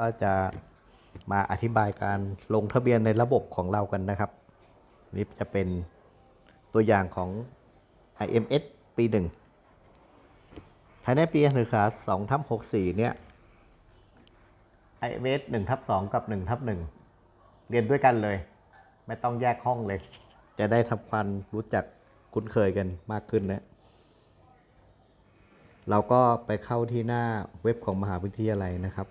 ก็จะมาอธิบายการลงทะเบียนในระบบของเรากันนะครับ นี่จะเป็นตัวอย่างของ IMS ปีหนึ่งภายในปีการศึกษา2ทับ64 เนี่ย IMS 1ทับ2กับ1ทับ1เรียนด้วยกันเลย ไม่ต้องแยกห้องเลย จะได้ทำความรู้จักคุ้นเคยกันมากขึ้นนะเราก็ไปเข้าที่หน้าเว็บของมหาวิทยาลัยนะครับ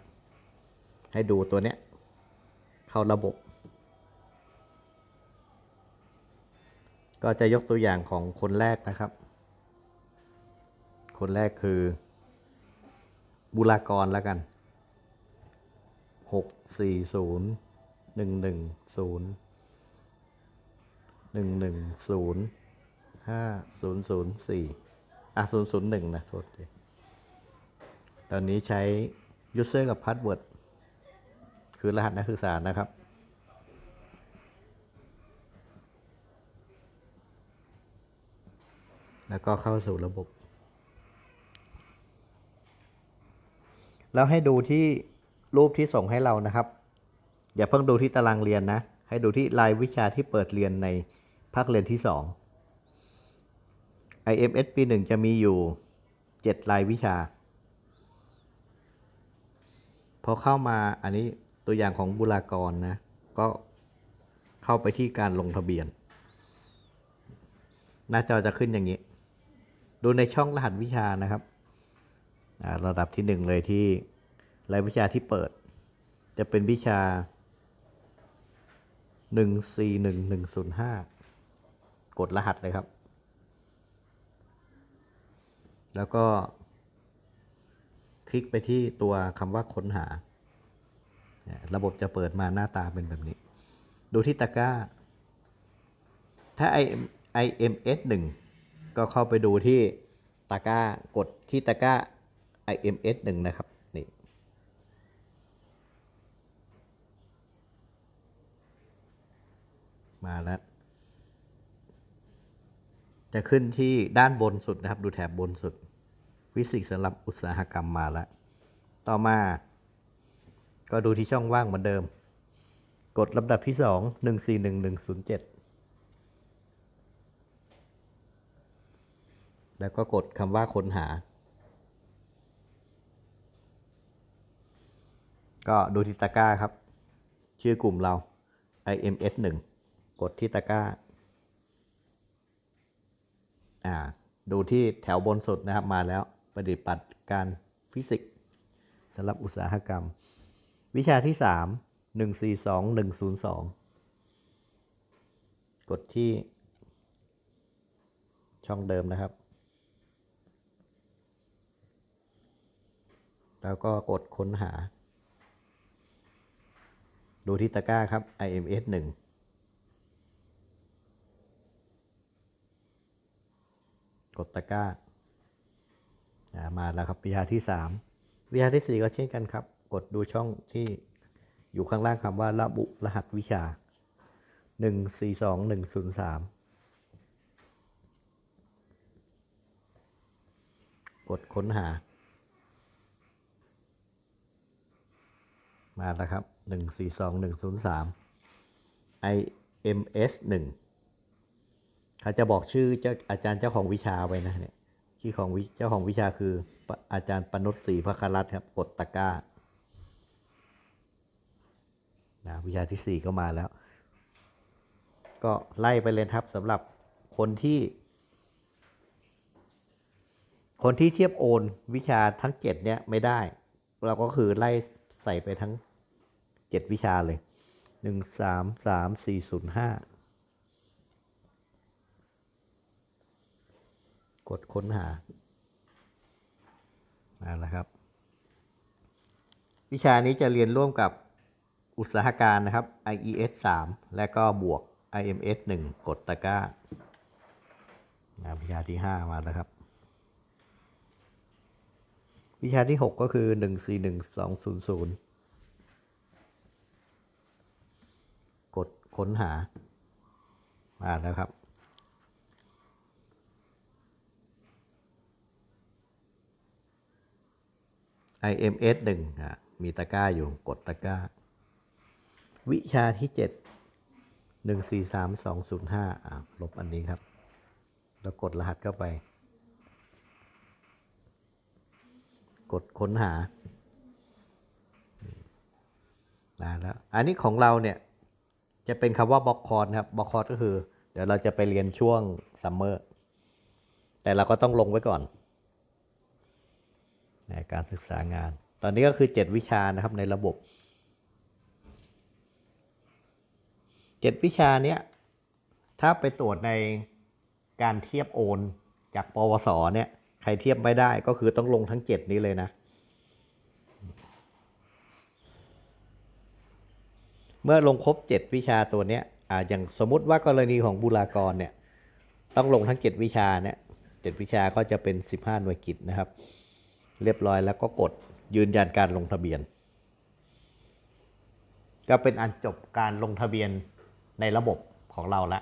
ให้ดูตัวเนี้ย เข้าระบบ ก็จะยกตัวอย่างของคนแรกนะครับ คนแรกคือ บุรากรแล้วกันหกสี่ศูนย์หนึ่งหนึ่งศูนย์หนึ่งหนึ่งศูนย์ห้าศูนย์ศูนย์สี่อะศูนย์ศูนย์หนึ่งนะ โทษทีตอนนี้ใช้ user กับ password คือรหัสนักศึกษานะครับ แล้วก็เข้าสู่ระบบ แล้วให้ดูที่รูปที่ส่งให้เรานะครับ อย่าเพิ่งดูที่ตารางเรียนนะ ให้ดูที่รายวิชาที่เปิดเรียนในภาคเรียนที่ 2 IMS ปีหนึ่งจะมีอยู่ 7 รายวิชา พอเข้ามาอันนี้ ตัวอย่างของบุรากรนะ ก็เข้าไปที่การลงทะเบียน หน้าจอจะขึ้นอย่างนี้ ดูในช่องรหัสวิชานะครับ ระดับที่หนึ่งเลยที่รายวิชาที่เปิด จะเป็นวิชา 141105 กดรหัสเลยครับ แล้วก็คลิกไปที่ตัวคำว่าค้นหา ระบบจะเปิดมาหน้าตาเป็นแบบนี้ ดูที่ตะกร้า ถ้า IMS 1ก็เข้าไปดูที่ตะกร้ากดที่ตะกร้า IMS 1นะครับนี่มาแล้ว จะขึ้นที่ด้านบนสุดนะครับ ดูแถบบนสุด ฟิสิกส์สำหรับอุตสาหกรรมมาแล้ว ต่อมา ก็ดูที่ช่องว่างเหมือนเดิม กดลำดับที่สองหนึ่งสี่หนึ่งหนึ่งศูนย์เจ็ดแล้วก็กดคำว่าค้นหา ก็ดูที่ตะกร้าครับ ชื่อกลุ่มเรา IMS 1 กดที่ตะกร้า อ่า ดูที่แถวบนสุดนะครับมาแล้วปฏิบัติการฟิสิกส์สำหรับอุตสาหกรรม วิชาที่ 3 142 102 กดที่ ช่องเดิมนะครับ แล้วก็กดค้นหา ดูที่ตะกร้าครับ IMS 1กดตะกร้าอ่ามาแล้วครับวิชาที่ 3 วิชาที่ 4 ก็เช่นกันครับ กดดูช่องที่อยู่ข้างล่างคำว่าระบุรหัสวิชา 142103 กดค้นหา มาแล้วครับ 142103 IMS 1เขาจะบอกชื่อเจ้าอาจารย์เจ้าของวิชาไว้นะเนี่ย ชื่อของวิเจ้าของวิชาคืออาจารย์ปนุษศรีพระครัตน์ครับ กดตะกร้า นะวิชาที่สี่ก็มาแล้ว ก็ไล่ไปเลยครับสำหรับคนที่ คนที่เทียบโอนวิชาทั้งเจ็ดเนี่ยไม่ได้ เราก็คือไล่ใส่ไปทั้งเจ็ดวิชาเลยหนึ่งสามสามสี่ศูนย์ห้ากดค้นหานั่นแหละครับ วิชานี้จะเรียนร่วมกับ อุตสาหการนะครับ IES 3 และก็บวก IMS 1 กดตะกร้าวิชาที่ 5 มาแล้วครับ วิชาที่ 6 ก็คือ 141200 กดค้นหา มาแล้วครับ IMS 1อะมีตะกร้าอยู่กดตะกร้า วิชาที่เจ็ดหนึ่งสี่สามสองศูนย์ห้าอ่ลบอันนี้ครับ แล้วกดรหัสเข้าไป กดค้นหาได้แล้ว อันนี้ของเราเนี่ย จะเป็นคำว่าบล็อกคอร์สครับบล็อกคอร์ก็คือ เดี๋ยวเราจะไปเรียนช่วงซัมเมอร์ แต่เราก็ต้องลงไว้ก่อนในการศึกษางาน ตอนนี้ก็คือ 7 วิชานะครับในระบบ 7วิชาเนี้ยถ้าไปตรวจในการเทียบโอนจากปวสเนี่ยใครเทียบไม่ได้ก็คือต้องลงทั้ง7นี้เลยนะ เมื่อลงครบ7วิชาตัวเนี้ยอ่าอย่างสมมติว่ากรณีของบุรากรเนี่ยต้องลงทั้ง7วิชาเนี่ย7วิชาก็จะเป็น15หน่วยกิจนะครับ เรียบร้อยแล้วก็กดยืนยันการลงทะเบียน ก็เป็นอันจบการลงทะเบียน ในระบบของเราละ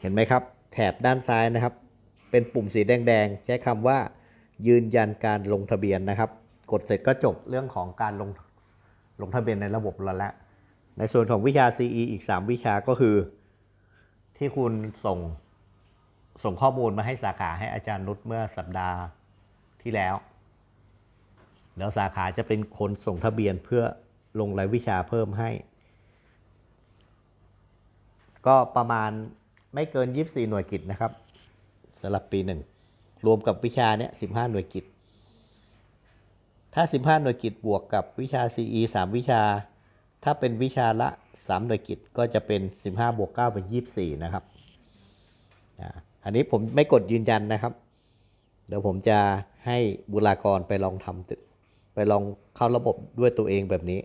เห็นไหมครับ แถบด้านซ้ายนะครับ เป็นปุ่มสีแดงๆ ใช้คำว่า ยืนยันการลงทะเบียนนะครับ กดเสร็จก็จบเรื่องของการลงลงทะเบียนในระบบเราแล้วในส่วนของวิชา CE อีก 3 วิชาก็คือ ที่คุณส่งส่งข้อมูลมาให้สาขาให้อาจารย์นุชเมื่อสัปดาห์ที่แล้ว แล้วสาขาจะเป็นคนส่งทะเบียนเพื่อลงรายวิชาเพิ่มให้ ก็ประมาณไม่เกิน 24 หน่วยกิจนะครับสำหรับปีหนึ่งรวมกับวิชาเนี้ย15 หน่วยกิจถ้า 15 หน่วยกิจบวกกับวิชา CE 3 วิชา ถ้าเป็นวิชาละ 3 หน่วยกิจก็จะเป็น 15 บวก 9 เป็น 24 นะครับอันนี้ผมไม่กดยืนยันนะครับ เดี๋ยวผมจะให้บุรากรไปลองทำไปลองเข้าระบบด้วยตัวเองแบบนี้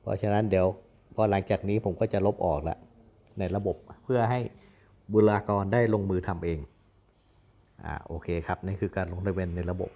เพราะฉะนั้นเดี๋ยวพอหลังจากนี้ผมก็จะลบออกละ ในระบบเพื่อให้บุรากรได้ลงมือทำเองอ่าโอเคครับนี่คือการลงทะเบียนในระบบ